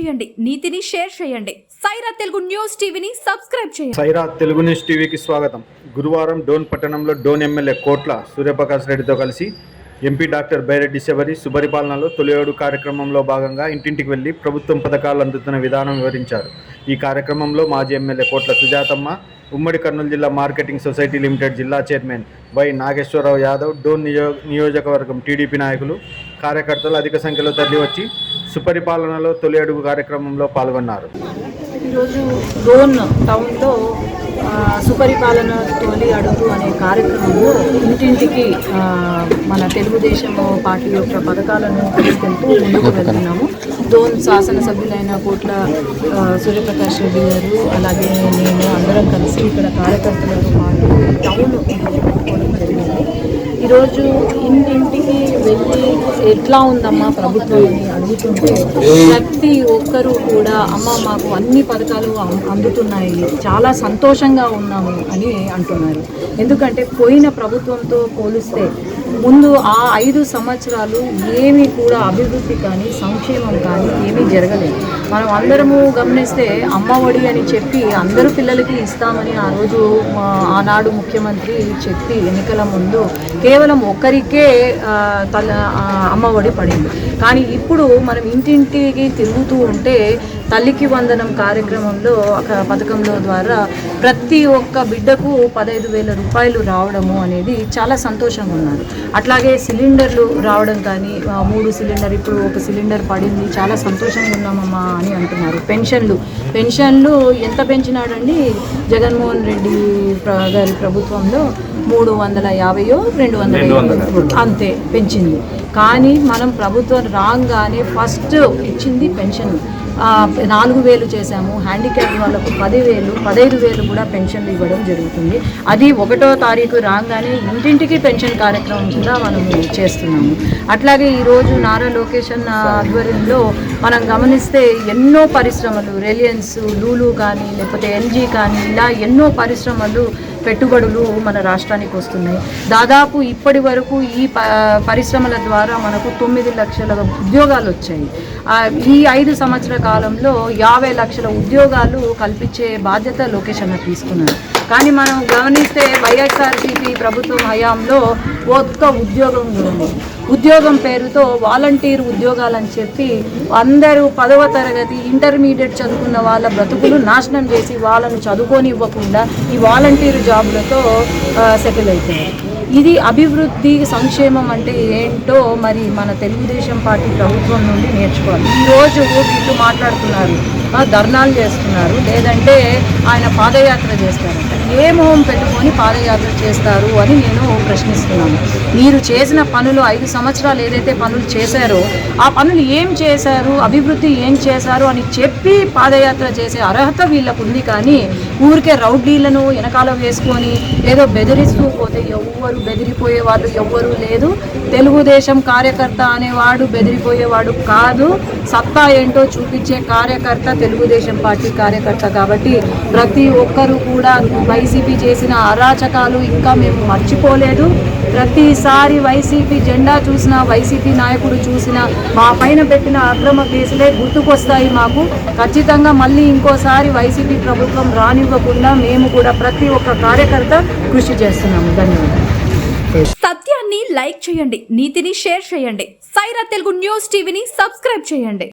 చేయండి నీతిని షేర్ చేయండి. సైరా తెలుగు న్యూస్ టీవీని సబ్స్క్రైబ్ చేయండి. సైరా తెలుగు న్యూస్ టీవీకి స్వాగతం. గురువారం డోన్ పట్టణంలో డోన్ ఎమ్మెల్యే కోట్ల సూర్యప్రకాష్ రెడ్డితో కలిసి ఎంపీ డాక్టర్ బైరెడ్డి శబరి సుపరిపాలనలో తొలియోడు కార్యక్రమంలో భాగంగా ఇంటింటికి వెళ్ళి ప్రభుత్వం పథకాలు అందుతున్న విధానం వివరించారు. ఈ కార్యక్రమంలో మాజీ ఎమ్మెల్యే కోట్ల సుజాతమ్మ ఉమ్మడి కర్నూలు జిల్లా మార్కెటింగ్ సొసైటీ లిమిటెడ్ జిల్లా చైర్మన్ వై నాగేశ్వరరావు యాదవ్ డోన్ నియో నియోజకవర్గం టీడీపీ నాయకులు కార్యకర్తలు అధిక సంఖ్యలో తరలివచ్చి సుపరిపాలనలో తొలి అడుగు కార్యక్రమంలో పాల్గొన్నారు. ఈరోజు డోన్ టౌన్లో సుపరిపాలన తొలి అడుగు అనే కార్యక్రమంలో ఇంటింటికి మన తెలుగుదేశం పార్టీ యొక్క పథకాలను తీసుకెళ్తూ ముందుకు వెళ్తున్నాము. డోన్ శాసనసభ్యులైన కోట్ల సూర్యప్రకాష్ రెడ్డి గారు అలాగే నేను అందరం కలిసి ఇక్కడ కార్యకర్తలతో పాటు టౌన్ ఈరోజు ఇంటింటికి ఎట్లా ఉందమ్మా ప్రభుత్వం అని అడుగుతుంటే ప్రతి ఒక్కరూ కూడా అమ్మ మాకు అన్ని పథకాలు అం- అందుతున్నాయి. చాలా సంతోషంగా ఉన్నాము అని అంటున్నారు. ఎందుకంటే పోయిన ప్రభుత్వంతో పోలిస్తే ముందు ఆ ఐదు సంవత్సరాలు ఏమీ కూడా అభివృద్ధి కానీ సంక్షేమం కానీ ఏమీ జరగలేదు. మనం అందరము గమనిస్తే అమ్మఒడి అని చెప్పి అందరూ పిల్లలకి ఇస్తామని ఆ రోజు ఆనాడు ముఖ్యమంత్రి చెప్పి ఎన్నికల ముందు కేవలం ఒక్కరికే తల అమ్మఒడి పడింది. కానీ ఇప్పుడు మనం ఇంటింటికి తిరుగుతూ ఉంటే తల్లికి వందనం కార్యక్రమంలో ఒక పథకంలో ద్వారా ప్రతి ఒక్క బిడ్డకు పదహైదు వేల రూపాయలు రావడము అనేది చాలా సంతోషంగా ఉన్నారు. అట్లాగే సిలిండర్లు రావడం కానీ మూడు సిలిండర్ ఇప్పుడు ఒక సిలిండర్ పడింది చాలా సంతోషంగా ఉన్నామమ్మా అని అంటున్నారు. పెన్షన్లు పెన్షన్లు ఎంత పెంచినాడండి? జగన్మోహన్ రెడ్డి గారి ప్రభుత్వంలో మూడు వందల యాభైయో రెండు వందల అంతే పెంచింది. కానీ మనం ప్రభుత్వం రాగానే ఫస్ట్ ఇచ్చింది పెన్షన్ నాలుగు వేలు చేశాము. హ్యాండిక్యాప్ వాళ్ళకు పదివేలు పదహైదు వేలు కూడా పెన్షన్లు ఇవ్వడం జరుగుతుంది. అది ఒకటో తారీఖు రాగానే ఇంటింటికి పెన్షన్ కార్యక్రమం కూడా మనం చేస్తున్నాము. అట్లాగే ఈరోజు నారా లోకేష్ అన్న ఆధ్వర్యంలో మనం గమనిస్తే ఎన్నో పరిశ్రమలు రిలయన్స్ లూలు కానీ లేకపోతే ఎల్జీ కానీ ఇలా ఎన్నో పరిశ్రమలు పెట్టుబడులు మన రాష్ట్రానికి వస్తున్నాయి. దాదాపు ఇప్పటి వరకు ఈ ప పరిశ్రమల ద్వారా మనకు తొమ్మిది లక్షల ఉద్యోగాలు వచ్చాయి. ఈ ఐదు సంవత్సర కాలంలో యాభై లక్షల ఉద్యోగాలు కల్పించే బాధ్యత లోకేష్ అన్న తీసుకున్నారు కానీ మనం గమనిస్తే వైఎస్ఆర్సీపీ ప్రభుత్వం హయాంలో ఒక్క ఉద్యోగం కూడా ఉద్యోగం పేరుతో వాలంటీర్ ఉద్యోగాలని చెప్పి అందరూ పదవ తరగతి ఇంటర్మీడియట్ చదువుకున్న వాళ్ళ బ్రతుకులు నాశనం చేసి వాళ్ళను చదువుకొని ఇవ్వకుండా ఈ వాలంటీర్ జాబులతో సెటిల్ అయిపోయారు. ఇది అభివృద్ధి సంక్షేమం అంటే ఏంటో మరి మన తెలుగుదేశం పార్టీ ప్రభుత్వం నుండి నేర్చుకోవాలి. ఈరోజు వీళ్ళు మాట్లాడుతున్నారు ధర్నాలు చేస్తున్నారు లేదంటే ఆయన పాదయాత్ర చేస్తారు ఏ మొహం పెట్టుకొని పాదయాత్ర చేస్తారు అని నేను ప్రశ్నిస్తున్నాను. మీరు చేసిన పనులు ఐదు సంవత్సరాలు ఏదైతే పనులు చేశారో ఆ పనులు ఏం చేశారు అభివృద్ధి ఏం చేశారు అని చెప్పి పాదయాత్ర చేసే అర్హత వీళ్ళకు ఉంది కానీ ఊరికే రౌడీలను వెనకాల వేసుకొని ఏదో బెదిరిస్తూ పోతే ఎవ్వరు బెదిరిపోయే వాళ్ళు ఎవ్వరూ లేదు. తెలుగుదేశం కార్యకర్త అనేవాడు బెదిరిపోయేవాడు కాదు. సత్తా ఏంటో చూపించే కార్యకర్త తెలుగుదేశం పార్టీ కార్యకర్త కాబట్టి ప్రతి ఒక్కరూ కూడా వైసీపీ చేసిన అరాచకాలు ఇంకా మేము మర్చిపోలేదు. ప్రతిసారి వైసీపీ జెండా చూసినా వైసీపీ నాయకుడు చూసినా మా పైన పెట్టిన అక్రమ కేసులే గుర్తుకొస్తాయి మాకు. ఖచ్చితంగా మళ్ళీ ఇంకోసారి వైసీపీ ప్రభుత్వం రానివ్వకుండా మేము కూడా ప్రతి ఒక్క కార్యకర్త కృషి చేస్తున్నాము. ధన్యవాదాలు. సత్యాన్ని లైక్ చేయండి నీతిని షేర్ చేయండి. సైరా తెలుగు న్యూస్ టీవీని సబ్స్క్రైబ్ చేయండి.